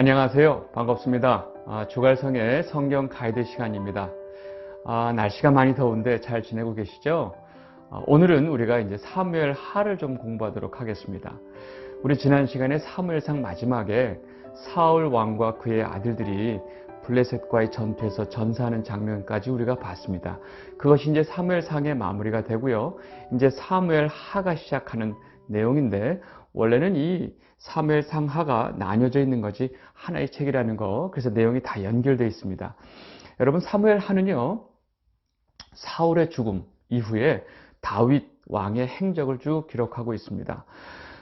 안녕하세요. 반갑습니다. 아, 주갈성의 성경 가이드 시간입니다. 아, 날씨가 많이 더운데 잘 지내고 계시죠? 아, 오늘은 우리가 이제 사무엘 하를 좀 공부하도록 하겠습니다. 우리 지난 시간에 사무엘상 마지막에 사울 왕과 그의 아들들이 블레셋과의 전투에서 전사하는 장면까지 우리가 봤습니다. 그것이 이제 사무엘상의 마무리가 되고요. 이제 사무엘 하가 시작하는 내용인데 원래는 이 사무엘 상 하가 나뉘어져 있는 것이 하나의 책이라는 거. 그래서 내용이 다 연결되어 있습니다. 여러분 사무엘 하는요. 사울의 죽음 이후에 다윗 왕의 행적을 쭉 기록하고 있습니다.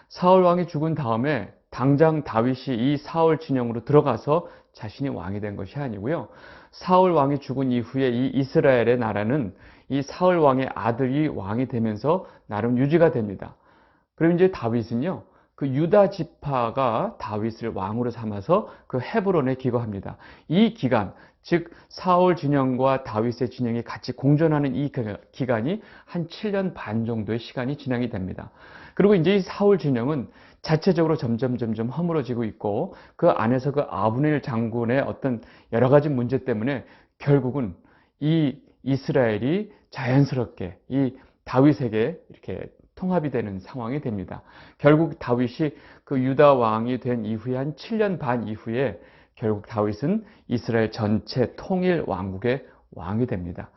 사울 왕이 죽은 다음에 당장 다윗이 이 사울 진영으로 들어가서 자신이 왕이 된 것이 아니고요. 사울 왕이 죽은 이후에 이 이스라엘의 나라는 이 사울 왕의 아들이 왕이 되면서 나름 유지가 됩니다. 그럼 이제 다윗은요. 그 유다 지파가 다윗을 왕으로 삼아서 그 헤브론에 기거합니다. 이 기간, 즉 사울 진영과 다윗의 진영이 같이 공존하는 이 기간이 한 7년 반 정도의 시간이 진행이 됩니다. 그리고 이제 이 사울 진영은 자체적으로 점점 점점 허물어지고 있고 그 안에서 그 아브넬 장군의 어떤 여러 가지 문제 때문에 결국은 이 이스라엘이 자연스럽게 이 다윗에게 이렇게 통합이 되는 상황이 됩니다. 결국 다윗이 그 유다 왕이 된 이후에 한 7년 반 이후에 결국 다윗은 이스라엘 전체 통일 왕국의 왕이 됩니다.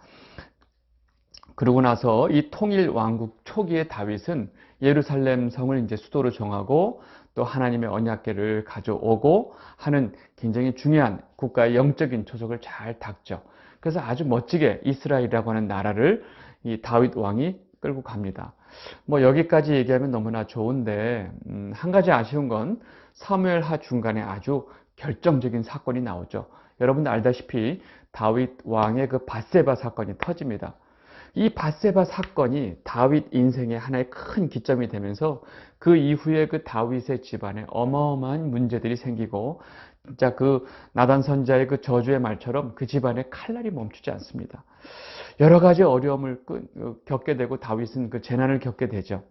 그러고 나서 이 통일 왕국 초기에 다윗은 예루살렘 성을 이제 수도로 정하고 또 하나님의 언약계를 가져오고 하는 굉장히 중요한 국가의 영적인 초석을 잘 닦죠. 그래서 아주 멋지게 이스라엘이라고 하는 나라를 이 다윗 왕이 끌고 갑니다. 뭐 여기까지 얘기하면 너무나 좋은데 음, 한 가지 아쉬운 건 사무엘 하 중간에 아주 결정적인 사건이 나오죠. 여러분들 알다시피 다윗 왕의 그 바세바 사건이 터집니다. 이 바세바 사건이 다윗 인생의 하나의 큰 기점이 되면서 그 이후에 그 다윗의 집안에 어마어마한 문제들이 생기고 진짜 그 나단 선자의 그 저주의 말처럼 그 집안에 칼날이 멈추지 않습니다. 여러 가지 어려움을 어, 겪게 되고 다윗은 그 재난을 겪게 되죠.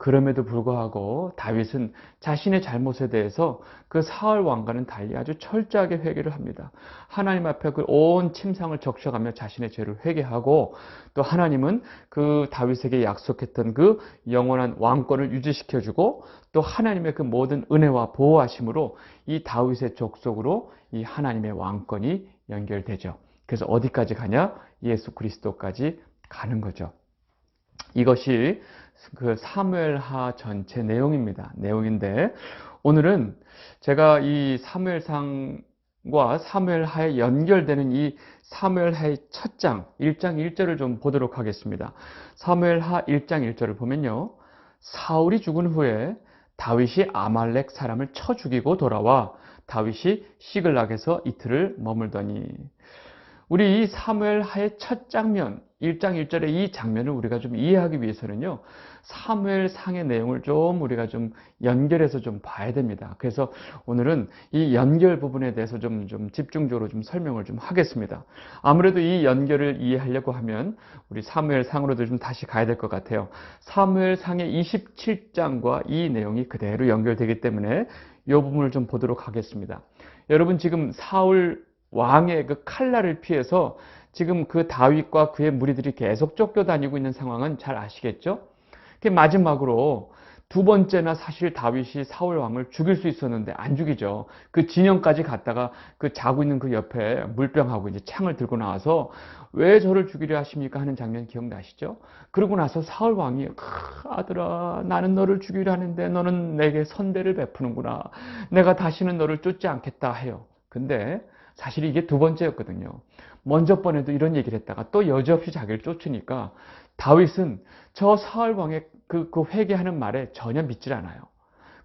그럼에도 불구하고 다윗은 자신의 잘못에 대해서 그 사울 왕과는 달리 아주 철저하게 회개를 합니다. 하나님 앞에 그 온 침상을 적셔가며 자신의 죄를 회개하고 또 하나님은 그 다윗에게 약속했던 그 영원한 왕권을 유지시켜주고 또 하나님의 그 모든 은혜와 보호하심으로 이 다윗의 족속으로 이 하나님의 왕권이 연결되죠. 그래서 어디까지 가냐? 예수 그리스도까지 가는 거죠. 이것이 그 사무엘하 전체 내용입니다. 내용인데 오늘은 제가 이 사무엘상과 사무엘하에 연결되는 이 사무엘하의 첫 장, 1장 1절을 좀 보도록 하겠습니다. 사무엘하 1장 1절을 보면요. 사울이 죽은 후에 다윗이 아말렉 사람을 쳐 죽이고 돌아와 다윗이 시글락에서 이틀을 머물더니 우리 이 사무엘 하의 첫 장면, 1장 1절의 이 장면을 우리가 좀 이해하기 위해서는요. 사무엘 상의 내용을 좀 우리가 좀 연결해서 좀 봐야 됩니다. 그래서 오늘은 이 연결 부분에 대해서 좀, 좀 집중적으로 좀 설명을 좀 하겠습니다. 아무래도 이 연결을 이해하려고 하면 우리 사무엘 상으로도 좀 다시 가야 될 것 같아요. 사무엘 상의 27장과 이 내용이 그대로 연결되기 때문에 이 부분을 좀 보도록 하겠습니다. 여러분 지금 사울 왕의 그 칼날을 피해서 지금 그 다윗과 그의 무리들이 계속 쫓겨다니고 있는 상황은 잘 아시겠죠? 마지막으로 두 번째나 사실 다윗이 사울 왕을 죽일 수 있었는데 안 죽이죠. 그 진영까지 갔다가 그 자고 있는 그 옆에 물병하고 이제 창을 들고 나와서 왜 저를 죽이려 하십니까 하는 장면 기억나시죠? 그러고 나서 사울 왕이 아들아 나는 너를 죽이려 하는데 너는 내게 선대를 베푸는구나. 내가 다시는 너를 쫓지 않겠다 해요. 근데 사실 이게 두 번째였거든요. 먼저 번에도 이런 얘기를 했다가 또 여지없이 자기를 쫓으니까 다윗은 저 사울 왕의 그, 그 회개하는 말에 전혀 믿질 않아요.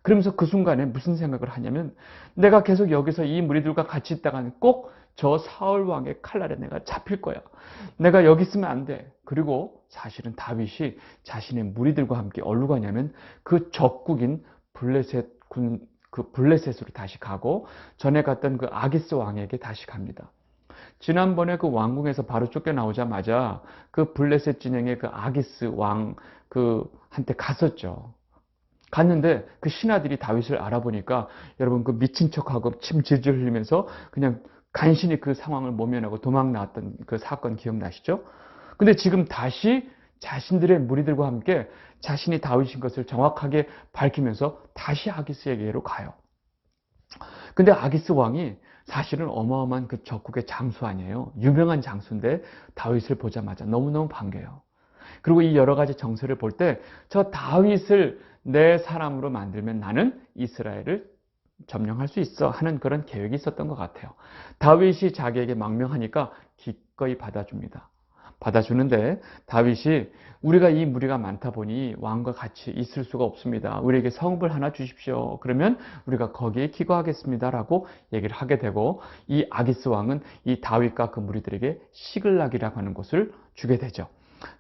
그러면서 그 순간에 무슨 생각을 하냐면 내가 계속 여기서 이 무리들과 같이 있다가는 꼭 저 사울 왕의 칼날에 내가 잡힐 거야. 내가 여기 있으면 안 돼. 그리고 사실은 다윗이 자신의 무리들과 함께 어디로 가냐면 그 적국인 블레셋 군 그 블레셋으로 다시 가고 전에 갔던 그 아기스 왕에게 다시 갑니다. 지난번에 그 왕궁에서 바로 쫓겨나오자마자 그 블레셋 진영의 그 아기스 왕 그 한테 갔었죠. 갔는데 그 신하들이 다윗을 알아보니까 여러분 그 미친 척하고 침 질질 흘리면서 그냥 간신히 그 상황을 모면하고 도망 나왔던 그 사건 기억나시죠? 근데 지금 다시 자신들의 무리들과 함께 자신이 다윗인 것을 정확하게 밝히면서 다시 아기스에게로 가요. 근데 아기스 왕이 사실은 어마어마한 그 적국의 장수 아니에요. 유명한 장수인데 다윗을 보자마자 너무너무 반겨요. 그리고 이 여러 가지 정세를 볼 때 저 다윗을 내 사람으로 만들면 나는 이스라엘을 점령할 수 있어 하는 그런 계획이 있었던 것 같아요. 다윗이 자기에게 망명하니까 기꺼이 받아줍니다. 받아주는데 다윗이 우리가 이 무리가 많다 보니 왕과 같이 있을 수가 없습니다. 우리에게 성읍을 하나 주십시오. 그러면 우리가 거기에 기거하겠습니다라고 얘기를 하게 되고 이 아기스 왕은 이 다윗과 그 무리들에게 시글락이라고 하는 곳을 주게 되죠.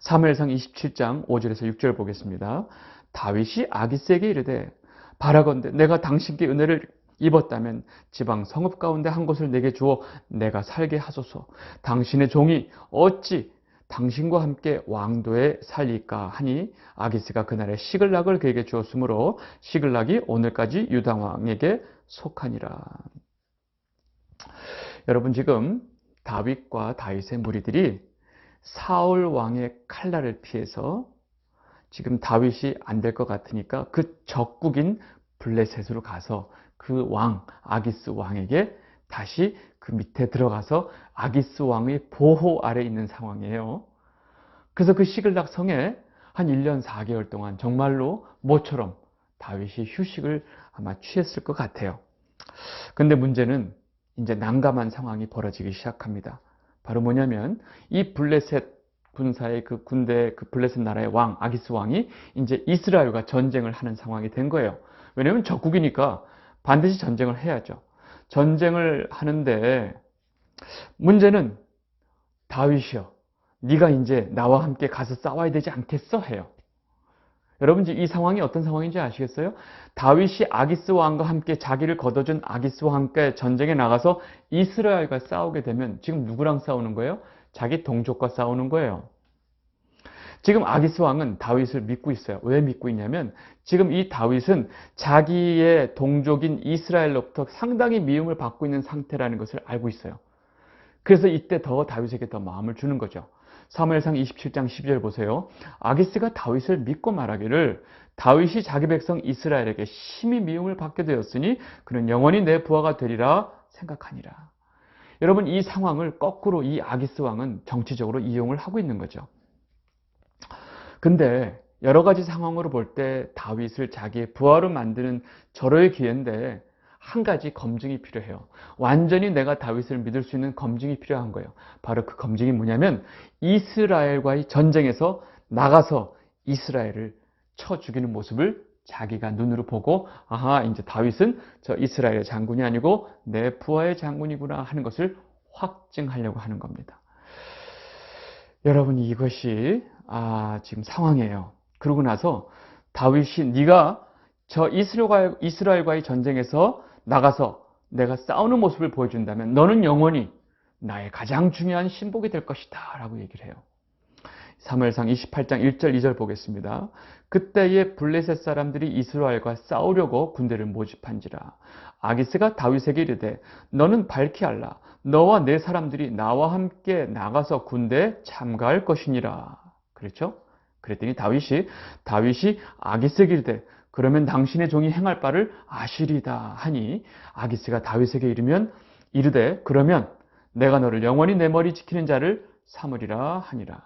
3무엘상 27장 5절에서 6절 보겠습니다. 다윗이 아기스에게 이르되 바라건대 내가 당신께 은혜를 입었다면 지방 성읍 가운데 한 곳을 내게 주어 내가 살게 하소서. 당신의 종이 어찌 당신과 함께 왕도에 살릴까 하니 아기스가 그날에 시글락을 그에게 주었으므로 시글락이 오늘까지 유다 왕에게 속하니라. 여러분 지금 다윗과 다윗의 무리들이 사울 왕의 칼날을 피해서 지금 다윗이 안 될 것 같으니까 그 적국인 블레셋으로 가서 그 왕, 아기스 왕에게 다시 그 밑에 들어가서 아기스 왕의 보호 아래 있는 상황이에요. 그래서 그 시글락 성에 한 1년 4개월 동안 정말로 모처럼 다윗이 휴식을 아마 취했을 것 같아요. 근데 문제는 이제 난감한 상황이 벌어지기 시작합니다. 바로 뭐냐면 이 블레셋 군사의 그 군대 그 블레셋 나라의 왕 아기스 왕이 이제 이스라엘과 전쟁을 하는 상황이 된 거예요. 왜냐하면 적국이니까 반드시 전쟁을 해야죠. 전쟁을 하는데 문제는 다윗이요. 네가 이제 나와 함께 가서 싸워야 되지 않겠어 해요. 여러분 이 상황이 어떤 상황인지 아시겠어요? 다윗이 아기스 왕과 함께 자기를 걷어준 아기스 왕과 전쟁에 나가서 이스라엘과 싸우게 되면 지금 누구랑 싸우는 거예요? 자기 동족과 싸우는 거예요. 지금 아기스 왕은 다윗을 믿고 있어요. 왜 믿고 있냐면 지금 이 다윗은 자기의 동족인 이스라엘로부터 상당히 미움을 받고 있는 상태라는 것을 알고 있어요. 그래서 이때 더 다윗에게 더 마음을 주는 거죠. 사무엘상 27장 12절 보세요. 아기스가 다윗을 믿고 말하기를 다윗이 자기 백성 이스라엘에게 심히 미움을 받게 되었으니 그는 영원히 내 부하가 되리라 생각하니라. 여러분 이 상황을 거꾸로 이 아기스 왕은 정치적으로 이용을 하고 있는 거죠. 근데 여러 가지 상황으로 볼 때 다윗을 자기의 부하로 만드는 절호의 기회인데 한 가지 검증이 필요해요. 완전히 내가 다윗을 믿을 수 있는 검증이 필요한 거예요. 바로 그 검증이 뭐냐면 이스라엘과의 전쟁에서 나가서 이스라엘을 쳐 죽이는 모습을 자기가 눈으로 보고 아하 이제 다윗은 저 이스라엘의 장군이 아니고 내 부하의 장군이구나 하는 것을 확증하려고 하는 겁니다. 여러분 이것이 아 지금 상황이에요. 그러고 나서 다윗이 네가 저 이스라엘, 이스라엘과의 전쟁에서 나가서 내가 싸우는 모습을 보여준다면 너는 영원히 나의 가장 중요한 신복이 될 것이다 라고 얘기를 해요. 사무엘상 28장 1절 2절 보겠습니다. 그때에 블레셋 사람들이 이스라엘과 싸우려고 군대를 모집한지라 아기스가 다윗에게 이르되 너는 밝히 알라 너와 내 사람들이 나와 함께 나가서 군대에 참가할 것이니라 그렇죠? 그랬더니 다윗이 다윗이 이르되 그러면 당신의 종이 행할 바를 아시리다 하니 아기스가 다윗에게 이르면 이르되 그러면 내가 너를 영원히 내 머리 지키는 자를 삼으리라 하니라.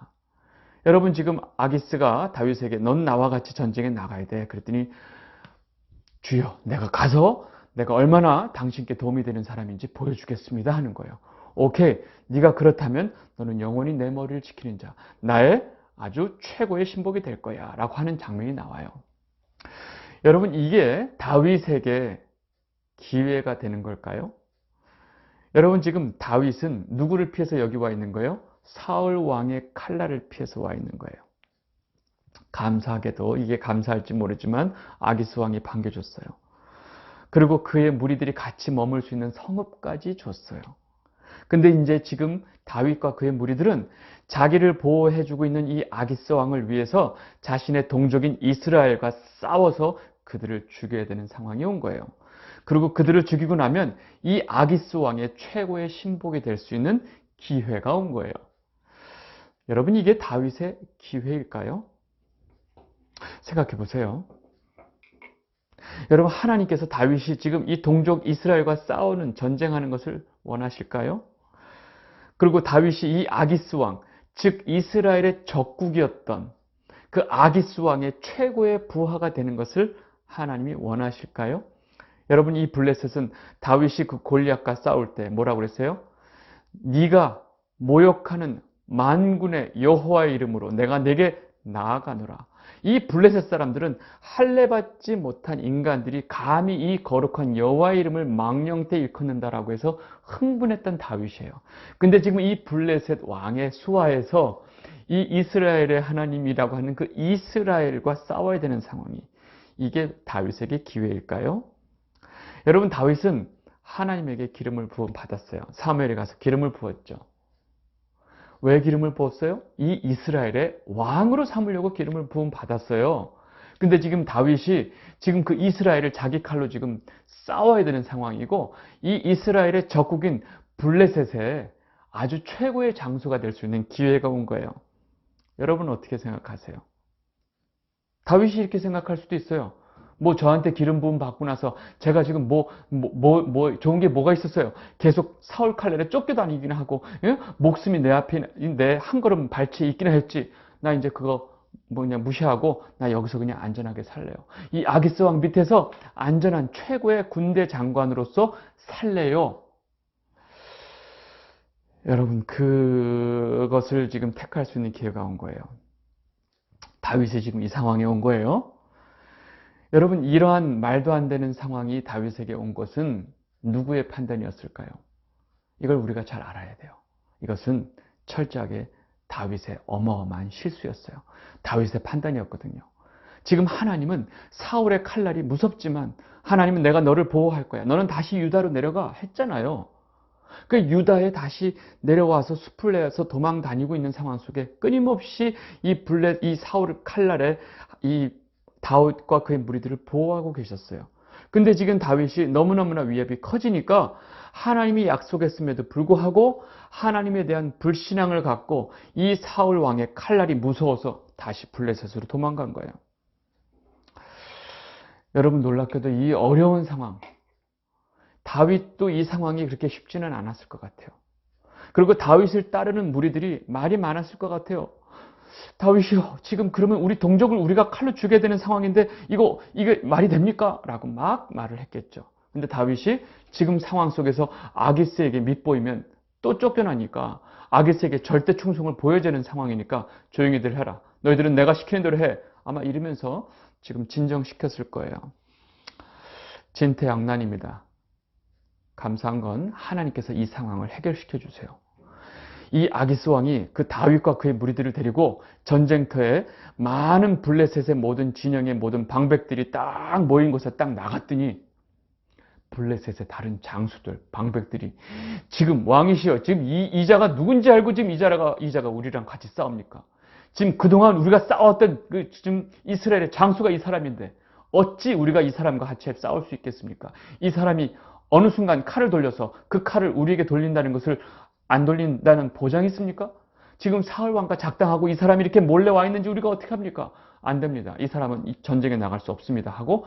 여러분 지금 아기스가 다윗에게 넌 나와 같이 전쟁에 나가야 돼. 그랬더니 주여 내가 가서 내가 얼마나 당신께 도움이 되는 사람인지 보여주겠습니다 하는 거예요. 오케이 네가 그렇다면 너는 영원히 내 머리를 지키는 자 나의 아주 최고의 신복이 될 거야 라고 하는 장면이 나와요. 여러분 이게 다윗에게 기회가 되는 걸까요? 여러분 지금 다윗은 누구를 피해서 여기 와 있는 거예요? 사울 왕의 칼날을 피해서 와 있는 거예요. 감사하게도 이게 감사할지 모르지만 아기스 왕이 반겨줬어요. 그리고 그의 무리들이 같이 머물 수 있는 성읍까지 줬어요. 근데 이제 지금 다윗과 그의 무리들은 자기를 보호해주고 있는 이 아기스 왕을 위해서 자신의 동족인 이스라엘과 싸워서 그들을 죽여야 되는 상황이 온 거예요. 그리고 그들을 죽이고 나면 이 아기스 왕의 최고의 신복이 될 수 있는 기회가 온 거예요. 여러분 이게 다윗의 기회일까요? 생각해 보세요. 여러분 하나님께서 다윗이 지금 이 동족 이스라엘과 싸우는 전쟁하는 것을 원하실까요? 그리고 다윗이 이 아기스 왕, 즉 이스라엘의 적국이었던 그 아기스 왕의 최고의 부하가 되는 것을 하나님이 원하실까요? 여러분 이 블레셋은 다윗이 그 골리앗과 싸울 때 뭐라고 그랬어요? 네가 모욕하는 만군의 여호와의 이름으로 내가 내게 나아가노라. 이 블레셋 사람들은 할례 받지 못한 인간들이 감히 이 거룩한 여호와의 이름을 망령때 일컫는다라고 해서 흥분했던 다윗이에요. 근데 지금 이 블레셋 왕의 수하에서 이 이스라엘의 하나님이라고 하는 그 이스라엘과 싸워야 되는 상황이 이게 다윗에게 기회일까요? 여러분 다윗은 하나님에게 기름을 부음 받았어요. 사무엘에 가서 기름을 부었죠. 왜 기름을 부었어요? 이 이스라엘의 왕으로 삼으려고 기름을 부음 받았어요. 근데 지금 다윗이 지금 그 이스라엘을 자기 칼로 지금 싸워야 되는 상황이고 이 이스라엘의 적국인 블레셋에 아주 최고의 장소가 될 수 있는 기회가 온 거예요. 여러분 어떻게 생각하세요? 다윗이 이렇게 생각할 수도 있어요. 뭐 저한테 기름 부음 받고 나서 제가 지금 뭐, 뭐, 뭐, 뭐 좋은 게 뭐가 있었어요. 계속 사울 칼날에 쫓겨다니긴 하고, 예? 목숨이 내 앞에, 내 한 걸음 발치에 있기는 했지. 나 이제 그거 뭐 그냥 무시하고 나 여기서 그냥 안전하게 살래요. 이 아기스 왕 밑에서 안전한 최고의 군대 장관으로서 살래요. 여러분 그것을 지금 택할 수 있는 기회가 온 거예요. 다윗이 지금 이 상황에 온 거예요. 여러분 이러한 말도 안 되는 상황이 다윗에게 온 것은 누구의 판단이었을까요? 이걸 우리가 잘 알아야 돼요. 이것은 철저하게 다윗의 어마어마한 실수였어요. 다윗의 판단이었거든요. 지금 하나님은 사울의 칼날이 무섭지만 하나님은 내가 너를 보호할 거야. 너는 다시 유다로 내려가 했잖아요. 그 유다에 다시 내려와서 숲을 내서 도망 다니고 있는 상황 속에 끊임없이 이 블레 이 사울 칼날에 이 다윗과 그의 무리들을 보호하고 계셨어요. 근데 지금 다윗이 너무너무나 위협이 커지니까 하나님이 약속했음에도 불구하고 하나님에 대한 불신앙을 갖고 이 사울 왕의 칼날이 무서워서 다시 블레셋으로 도망간 거예요. 여러분 놀랍게도 이 어려운 상황, 다윗도 이 상황이 그렇게 쉽지는 않았을 것 같아요. 그리고 다윗을 따르는 무리들이 말이 많았을 것 같아요. 다윗이요, 지금 그러면 우리 동족을 우리가 칼로 죽여야 되는 상황인데 이거 이게 말이 됩니까? 라고 막 말을 했겠죠. 근데 다윗이 지금 상황 속에서 아기스에게 밑보이면 또 쫓겨나니까 아기스에게 절대 충성을 보여야 되는 상황이니까 조용히들 해라. 너희들은 내가 시키는 대로 해. 아마 이러면서 지금 진정시켰을 거예요. 진퇴양난입니다. 감사한 건 하나님께서 이 상황을 해결시켜 주세요. 이 아기스 왕이 그 다윗과 그의 무리들을 데리고 전쟁터에 많은 블레셋의 모든 진영의 모든 방백들이 딱 모인 곳에 딱 나갔더니 블레셋의 다른 장수들, 방백들이 지금 왕이시여, 지금 이 이자가 누군지 알고 지금 이자가 이자가 우리랑 같이 싸웁니까? 지금 그동안 우리가 싸웠던 그 지금 이스라엘의 장수가 이 사람인데 어찌 우리가 이 사람과 같이 싸울 수 있겠습니까? 이 사람이 어느 순간 칼을 돌려서 그 칼을 우리에게 돌린다는 것을 안 돌린다는 보장이 있습니까? 지금 사울 왕과 작당하고 이 사람이 이렇게 몰래 와 있는지 우리가 어떻게 합니까? 안 됩니다. 이 사람은 이 전쟁에 나갈 수 없습니다. 하고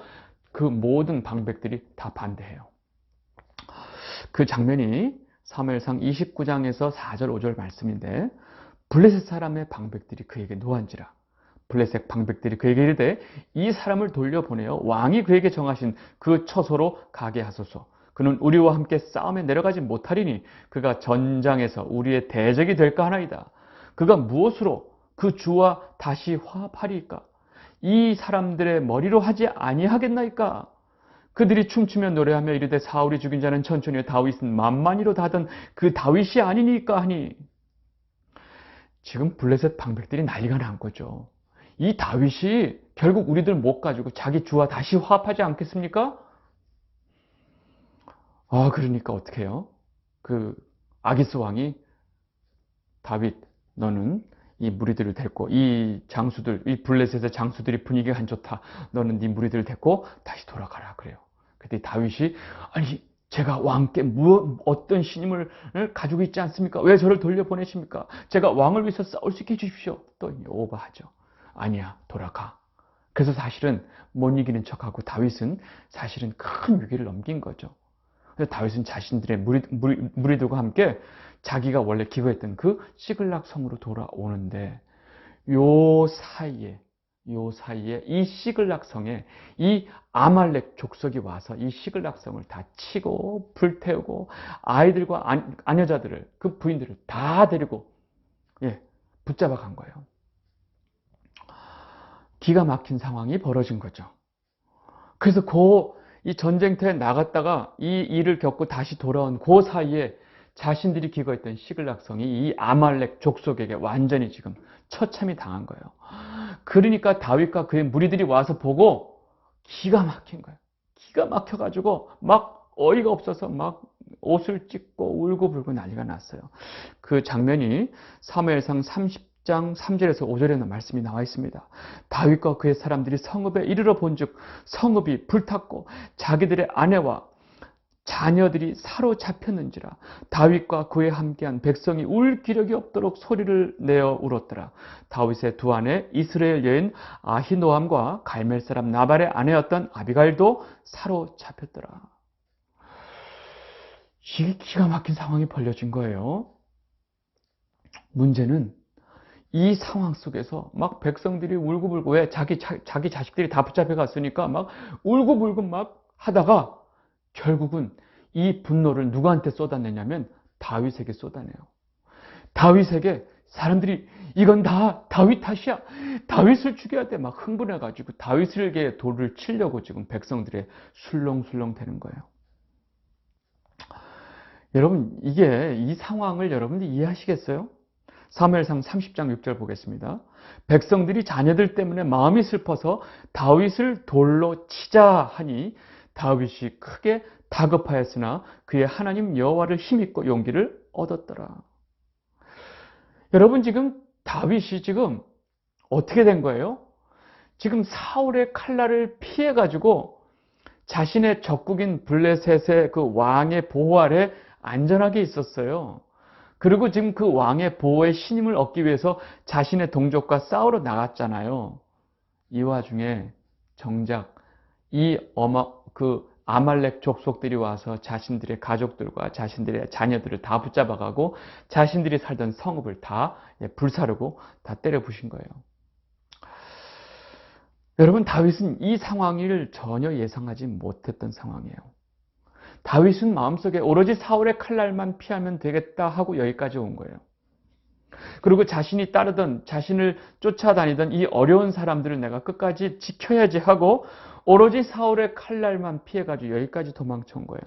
그 모든 방백들이 다 반대해요. 그 장면이 사무엘상 29장에서 4절 5절 말씀인데 블레셋 사람의 방백들이 그에게 노한지라 블레셋 방백들이 그에게 이르되 이 사람을 돌려보내어 왕이 그에게 정하신 그 처소로 가게 하소서 그는 우리와 함께 싸움에 내려가지 못하리니 그가 전장에서 우리의 대적이 될까 하나이다. 그가 무엇으로 그 주와 다시 화합하리까? 이 사람들의 머리로 하지 아니하겠나이까? 그들이 춤추며 노래하며 이르되 사울이 죽인 자는 천천히 다윗은 만만히로 다던 그 다윗이 아니니까 하니 지금 블레셋 방백들이 난리가 난 거죠. 이 다윗이 결국 우리들 못 가지고 자기 주와 다시 화합하지 않겠습니까? 아, 그러니까 어떻게 해요? 그 아기스 왕이 다윗 너는 이 무리들을 데리고 이 장수들, 이 블레셋의 장수들이 분위기가 안 좋다. 너는 네 무리들을 데리고 다시 돌아가라 그래요. 그때 다윗이 아니 제가 왕께 무엇 어떤 신임을 가지고 있지 않습니까? 왜 저를 돌려보내십니까? 제가 왕을 위해서 싸울 수 있게 해주십시오. 또 오버하죠. 아니야 돌아가. 그래서 사실은 못 이기는 척하고 다윗은 사실은 큰 위기를 넘긴 거죠. 다윗은 자신들의 무리, 무리, 무리들과 함께 자기가 원래 기거했던 그 시글락 성으로 돌아오는데 요 사이에 요 사이에 이 시글락 성에 이 아말렉 족속이 와서 이 시글락 성을 다 치고 불태우고 아이들과 아녀자들을 그 부인들을 다 데리고 예, 붙잡아 간 거예요. 기가 막힌 상황이 벌어진 거죠. 그래서 그 이 전쟁터에 나갔다가 이 일을 겪고 다시 돌아온 그 사이에 자신들이 기거했던 시글락성이 이 아말렉 족속에게 완전히 지금 처참히 당한 거예요. 그러니까 다윗과 그의 무리들이 와서 보고 기가 막힌 거예요. 기가 막혀가지고 막 어이가 없어서 막 옷을 찢고 울고 불고 난리가 났어요. 그 장면이 사무엘상 30 장 3절에서 5절에는 말씀이 나와 있습니다. 다윗과 그의 사람들이 성읍에 이르러 본즉 성읍이 불탔고 자기들의 아내와 자녀들이 사로잡혔는지라 다윗과 그에 함께한 백성이 울 기력이 없도록 소리를 내어 울었더라. 다윗의 두 아내 이스라엘 여인 아히노함과 갈멜 사람 나발의 아내였던 아비갈도 사로잡혔더라. 이게 기가 막힌 상황이 벌려진 거예요. 문제는 이 상황 속에서 막 백성들이 울고불고 왜 자기 자기 자식들이 다 붙잡혀 갔으니까 막 울고불고 막 하다가 결국은 이 분노를 누구한테 쏟아내냐면 다윗에게 쏟아내요. 다윗에게 사람들이 이건 다 다윗 탓이야. 다윗을 죽여야 돼. 막 흥분해 가지고 다윗에게 돌을 치려고 지금 백성들의 술렁술렁 되는 거예요. 여러분, 이게 이 상황을 여러분들이 이해하시겠어요? 사무엘상 30장 6절 보겠습니다. 백성들이 자녀들 때문에 마음이 슬퍼서 다윗을 돌로 치자 하니 다윗이 크게 다급하였으나 그의 하나님 여호와를 힘입고 용기를 얻었더라. 여러분 지금 다윗이 지금 어떻게 된 거예요? 지금 사울의 칼날을 피해 가지고 자신의 적국인 블레셋의 그 왕의 보호 아래 안전하게 있었어요. 그리고 지금 그 왕의 보호의 신임을 얻기 위해서 자신의 동족과 싸우러 나갔잖아요. 이 와중에 정작 이 어마 그 아말렉 족속들이 와서 자신들의 가족들과 자신들의 자녀들을 다 붙잡아가고 자신들이 살던 성읍을 다 예, 불사르고 다 때려 부신 거예요. 여러분 다윗은 이 상황을 전혀 예상하지 못했던 상황이에요. 다윗은 마음속에 오로지 사울의 칼날만 피하면 되겠다 하고 여기까지 온 거예요. 그리고 자신이 따르던 자신을 쫓아다니던 이 어려운 사람들을 내가 끝까지 지켜야지 하고 오로지 사울의 칼날만 피해가지고 여기까지 도망쳐 온 거예요.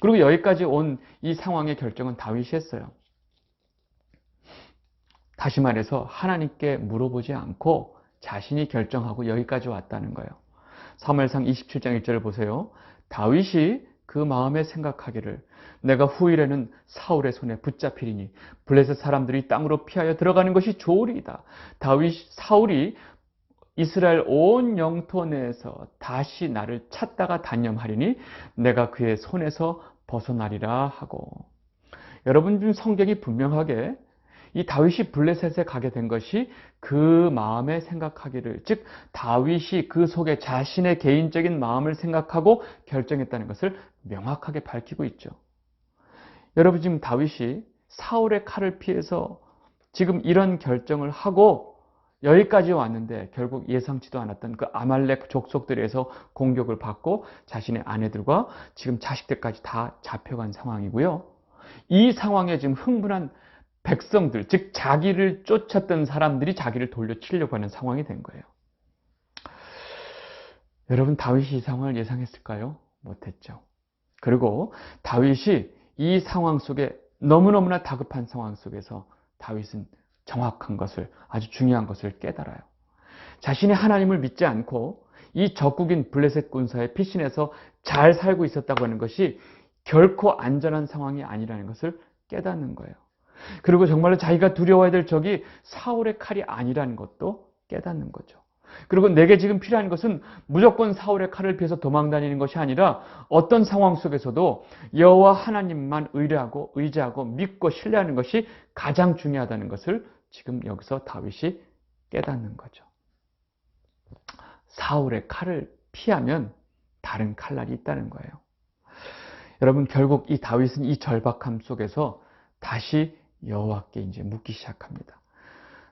그리고 여기까지 온 이 상황의 결정은 다윗이 했어요. 다시 말해서 하나님께 물어보지 않고 자신이 결정하고 여기까지 왔다는 거예요. 3월상 27장 1절을 보세요. 다윗이 그 마음에 생각하기를 내가 후일에는 사울의 손에 붙잡히리니 블레셋 사람들이 땅으로 피하여 들어가는 것이 좋으리이다. 다윗 사울이 이스라엘 온 영토 내에서 다시 나를 찾다가 단념하리니 내가 그의 손에서 벗어나리라 하고 여러분 중 성경이 분명하게 이 다윗이 블레셋에 가게 된 것이 그 마음에 생각하기를 즉 다윗이 그 속에 자신의 개인적인 마음을 생각하고 결정했다는 것을 명확하게 밝히고 있죠. 여러분 지금 다윗이 사울의 칼을 피해서 지금 이런 결정을 하고 여기까지 왔는데 결국 예상치도 않았던 그 아말렉 족속들에서 공격을 받고 자신의 아내들과 지금 자식들까지 다 잡혀간 상황이고요. 이 상황에 지금 흥분한 백성들, 즉 자기를 쫓았던 사람들이 자기를 돌려치려고 하는 상황이 된 거예요. 여러분 다윗이 이 상황을 예상했을까요? 못했죠. 그리고 다윗이 이 상황 속에 너무너무나 다급한 상황 속에서 다윗은 정확한 것을 아주 중요한 것을 깨달아요. 자신이 하나님을 믿지 않고 이 적국인 블레셋 군사의 피신에서 잘 살고 있었다고 하는 것이 결코 안전한 상황이 아니라는 것을 깨닫는 거예요. 그리고 정말로 자기가 두려워해야 될 적이 사울의 칼이 아니라는 것도 깨닫는 거죠. 그리고 내게 지금 필요한 것은 무조건 사울의 칼을 피해서 도망다니는 것이 아니라 어떤 상황 속에서도 여호와 하나님만 의뢰하고 의지하고 믿고 신뢰하는 것이 가장 중요하다는 것을 지금 여기서 다윗이 깨닫는 거죠. 사울의 칼을 피하면 다른 칼날이 있다는 거예요. 여러분 결국 이 다윗은 이 절박함 속에서 다시 여호와께 이제 묻기 시작합니다.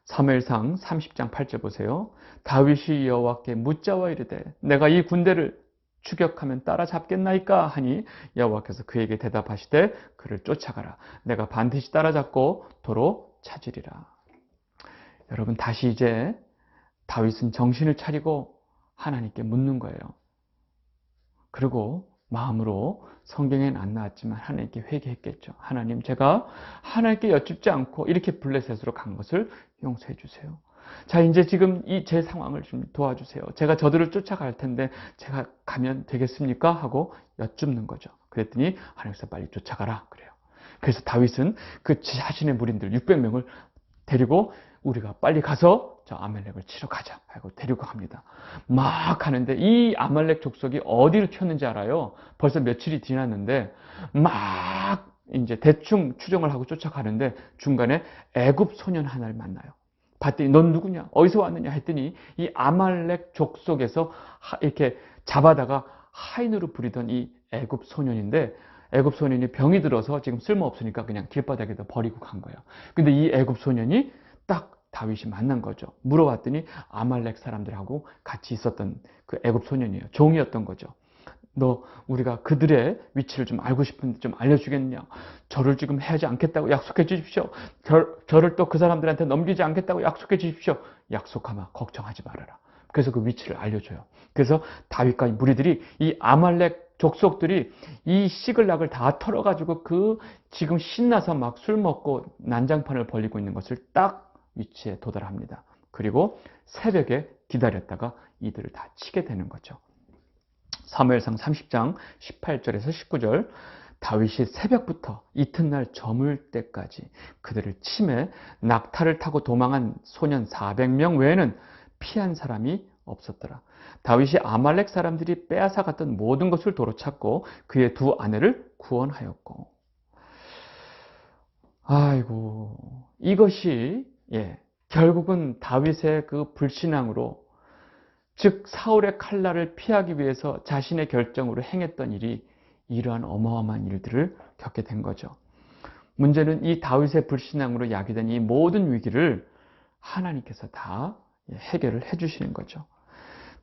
3일상 30장 8절 보세요. 다윗이 여호와께 묻자와 이르되 내가 이 군대를 추격하면 따라잡겠나이까 하니 여호와께서 그에게 대답하시되 그를 쫓아가라. 내가 반드시 따라잡고 도로 찾으리라. 여러분 다시 이제 다윗은 정신을 차리고 하나님께 묻는 거예요. 그리고 마음으로 성경에는 안 나왔지만 하나님께 회개했겠죠. 하나님 제가 하나님께 여쭙지 않고 이렇게 블레셋으로 간 것을 용서해 주세요. 자 이제 지금 이 제 상황을 좀 도와주세요. 제가 저들을 쫓아갈 텐데 제가 가면 되겠습니까? 하고 여쭙는 거죠. 그랬더니 하나님께서 빨리 쫓아가라 그래요. 그래서 다윗은 그 자신의 무린들 600명을 데리고 우리가 빨리 가서 저 아말렉을 치러 가자 하고 데리고 갑니다. 막 가는데 이 아말렉 족속이 어디를 튀었는지 알아요? 벌써 며칠이 지났는데 막 이제 대충 추정을 하고 쫓아가는데 중간에 애굽 소년 하나를 만나요. 봤더니 넌 누구냐? 어디서 왔느냐? 했더니 이 아말렉 족속에서 이렇게 잡아다가 하인으로 부리던 이 애굽 소년인데 애굽 소년이 병이 들어서 지금 쓸모 없으니까 그냥 길바닥에다 버리고 간 거예요. 근데 이 애굽 소년이 딱 다윗이 만난 거죠. 물어봤더니 아말렉 사람들하고 같이 있었던 그 애굽 소년이에요. 종이었던 거죠. 너 우리가 그들의 위치를 좀 알고 싶은데 좀 알려주겠냐? 저를 지금 해하지 않겠다고 약속해 주십시오. 저, 저를 또 그 사람들한테 넘기지 않겠다고 약속해 주십시오. 약속하마 걱정하지 말아라. 그래서 그 위치를 알려줘요. 그래서 다윗과 무리들이 이 아말렉 족속들이 이 시글락을 다 털어가지고 그 지금 신나서 막 술 먹고 난장판을 벌리고 있는 것을 딱 위치에 도달합니다. 그리고 새벽에 기다렸다가 이들을 다 치게 되는 거죠. 사무엘상 30장 18절에서 19절 다윗이 새벽부터 이튿날 저물 때까지 그들을 침해 낙타를 타고 도망한 소년 400명 외에는 피한 사람이 없었더라. 다윗이 아말렉 사람들이 빼앗아 갔던 모든 것을 도로 찾고 그의 두 아내를 구원하였고 아이고 이것이 예, 결국은 다윗의 그 불신앙으로 즉 사울의 칼날을 피하기 위해서 자신의 결정으로 행했던 일이 이러한 어마어마한 일들을 겪게 된 거죠. 문제는 이 다윗의 불신앙으로 야기된 이 모든 위기를 하나님께서 다 해결을 해 주시는 거죠.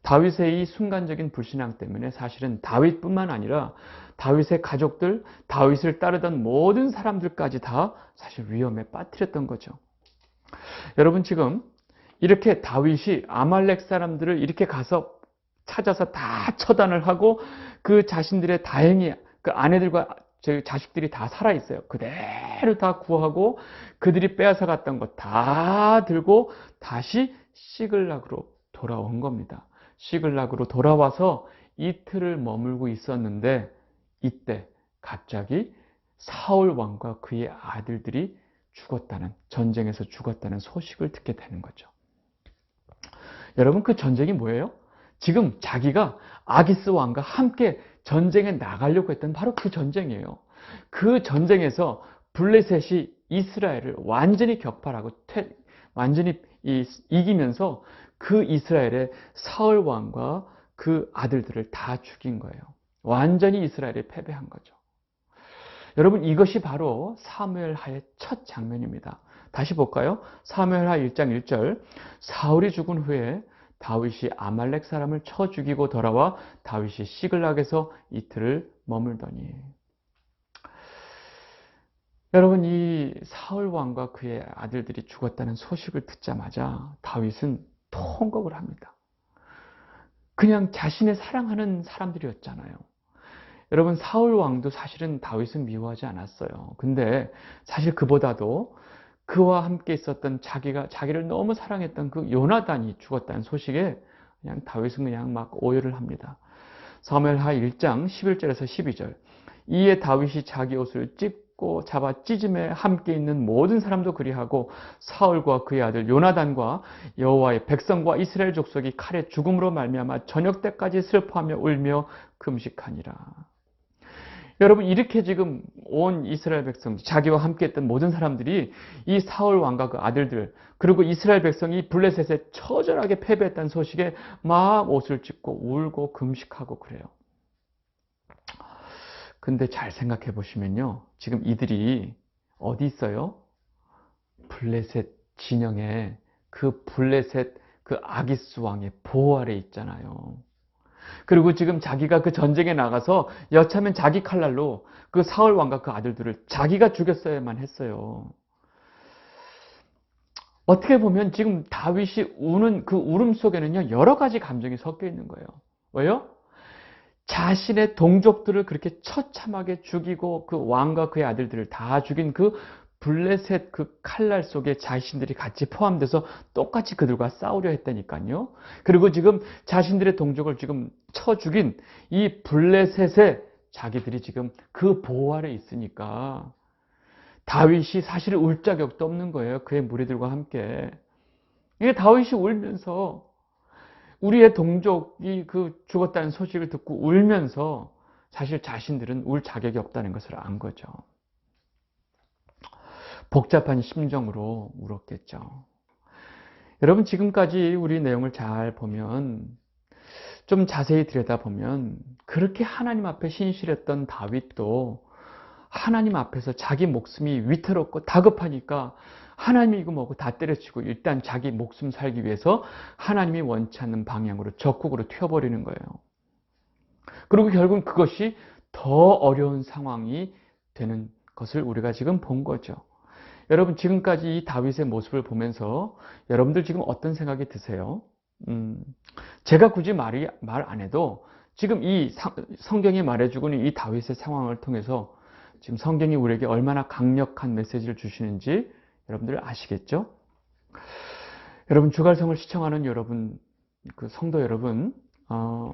다윗의 이 순간적인 불신앙 때문에 사실은 다윗뿐만 아니라 다윗의 가족들, 다윗을 따르던 모든 사람들까지 다 사실 위험에 빠뜨렸던 거죠. 여러분 지금 이렇게 다윗이 아말렉 사람들을 이렇게 가서 찾아서 다 처단을 하고 그 자신들의 다행히 그 아내들과 자식들이 다 살아 있어요. 그대로 다 구하고 그들이 빼앗아 갔던 것 다 들고 다시 시글락으로 돌아온 겁니다. 시글락으로 돌아와서 이틀을 머물고 있었는데 이때 갑자기 사울 왕과 그의 아들들이 죽었다는 전쟁에서 죽었다는 소식을 듣게 되는 거죠. 여러분 그 전쟁이 뭐예요? 지금 자기가 아기스 왕과 함께 전쟁에 나가려고 했던 바로 그 전쟁이에요. 그 전쟁에서 블레셋이 이스라엘을 완전히 격파하고 퇴, 완전히 이, 이기면서 그 이스라엘의 사울 왕과 그 아들들을 다 죽인 거예요. 완전히 이스라엘이 패배한 거죠. 여러분 이것이 바로 사무엘하의 첫 장면입니다. 다시 볼까요? 사무엘하 1장 1절 사울이 죽은 후에 다윗이 아말렉 사람을 쳐 죽이고 돌아와 다윗이 시글락에서 이틀을 머물더니 여러분 이 사울 왕과 그의 아들들이 죽었다는 소식을 듣자마자 다윗은 통곡을 합니다. 그냥 자신의 사랑하는 사람들이었잖아요. 여러분 사울 왕도 사실은 다윗은 미워하지 않았어요. 근데 사실 그보다도 그와 함께 있었던 자기가 자기를 너무 사랑했던 그 요나단이 죽었다는 소식에 그냥 다윗은 그냥 막 오열을 합니다. 사무엘하 1장 11절에서 12절. 이에 다윗이 자기 옷을 찢고 잡아 찢음에 함께 있는 모든 사람도 그리하고 사울과 그의 아들 요나단과 여호와의 백성과 이스라엘 족속이 칼의 죽음으로 말미암아 저녁 때까지 슬퍼하며 울며 금식하니라. 여러분 이렇게 지금 온 이스라엘 백성 자기와 함께했던 모든 사람들이 이 사울 왕과 그 아들들 그리고 이스라엘 백성이 블레셋에 처절하게 패배했다는 소식에 막 옷을 찢고 울고 금식하고 그래요. 근데 잘 생각해 보시면요. 지금 이들이 어디 있어요? 블레셋 진영에 그 블레셋 그 아기스 왕의 보호 아래 있잖아요. 그리고 지금 자기가 그 전쟁에 나가서 여차하면 자기 칼날로 그 사울 왕과 그 아들들을 자기가 죽였어야만 했어요. 어떻게 보면 지금 다윗이 우는 그 울음 속에는요, 여러 가지 감정이 섞여 있는 거예요. 왜요? 자신의 동족들을 그렇게 처참하게 죽이고 그 왕과 그의 아들들을 다 죽인 그 블레셋 그 칼날 속에 자신들이 같이 포함돼서 똑같이 그들과 싸우려 했다니까요. 그리고 지금 자신들의 동족을 지금 쳐 죽인 이 블레셋에 자기들이 지금 그 보호 아래 있으니까 다윗이 사실 울 자격도 없는 거예요. 그의 무리들과 함께. 이게 다윗이 울면서 우리의 동족이 그 죽었다는 소식을 듣고 울면서 사실 자신들은 울 자격이 없다는 것을 안 거죠. 복잡한 심정으로 울었겠죠. 여러분 지금까지 우리 내용을 잘 보면 좀 자세히 들여다보면 그렇게 하나님 앞에 신실했던 다윗도 하나님 앞에서 자기 목숨이 위태롭고 다급하니까 하나님이 이거 뭐고 다 때려치고 일단 자기 목숨 살기 위해서 하나님이 원치 않는 방향으로 적극으로 튀어버리는 거예요. 그리고 결국 그것이 더 어려운 상황이 되는 것을 우리가 지금 본 거죠. 여러분 지금까지 이 다윗의 모습을 보면서 여러분들 지금 어떤 생각이 드세요? 음, 제가 굳이 말이 말 안 해도 지금 이 상, 성경이 말해주고는 이 다윗의 상황을 통해서 지금 성경이 우리에게 얼마나 강력한 메시지를 주시는지 여러분들 아시겠죠? 여러분 주갈성을 시청하는 여러분, 그 성도 여러분, 어,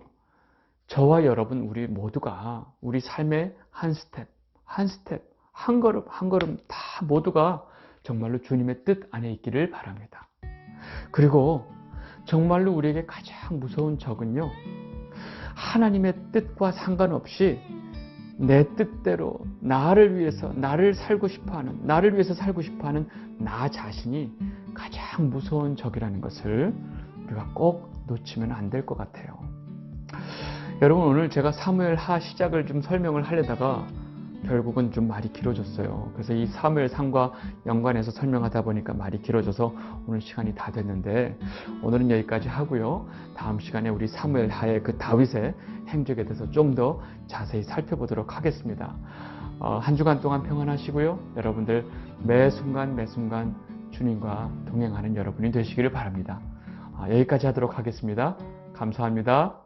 저와 여러분 우리 모두가 우리 삶의 한 스텝, 한 스텝, 한 걸음 한 걸음 다 모두가 정말로 주님의 뜻 안에 있기를 바랍니다. 그리고 정말로 우리에게 가장 무서운 적은요. 하나님의 뜻과 상관없이 내 뜻대로 나를 위해서 나를 살고 싶어하는 나를 위해서 살고 싶어하는 나 자신이 가장 무서운 적이라는 것을 우리가 꼭 놓치면 안 될 것 같아요. 여러분 오늘 제가 사무엘 하 시작을 좀 설명을 하려다가 결국은 좀 말이 길어졌어요. 그래서 이 사무엘 상과 연관해서 설명하다 보니까 말이 길어져서 오늘 시간이 다 됐는데 오늘은 여기까지 하고요. 다음 시간에 우리 사무엘 하의 그 다윗의 행적에 대해서 좀 더 자세히 살펴보도록 하겠습니다. 어, 한 주간 동안 평안하시고요. 여러분들 매 순간 매 순간 주님과 동행하는 여러분이 되시기를 바랍니다. 아, 여기까지 하도록 하겠습니다. 감사합니다.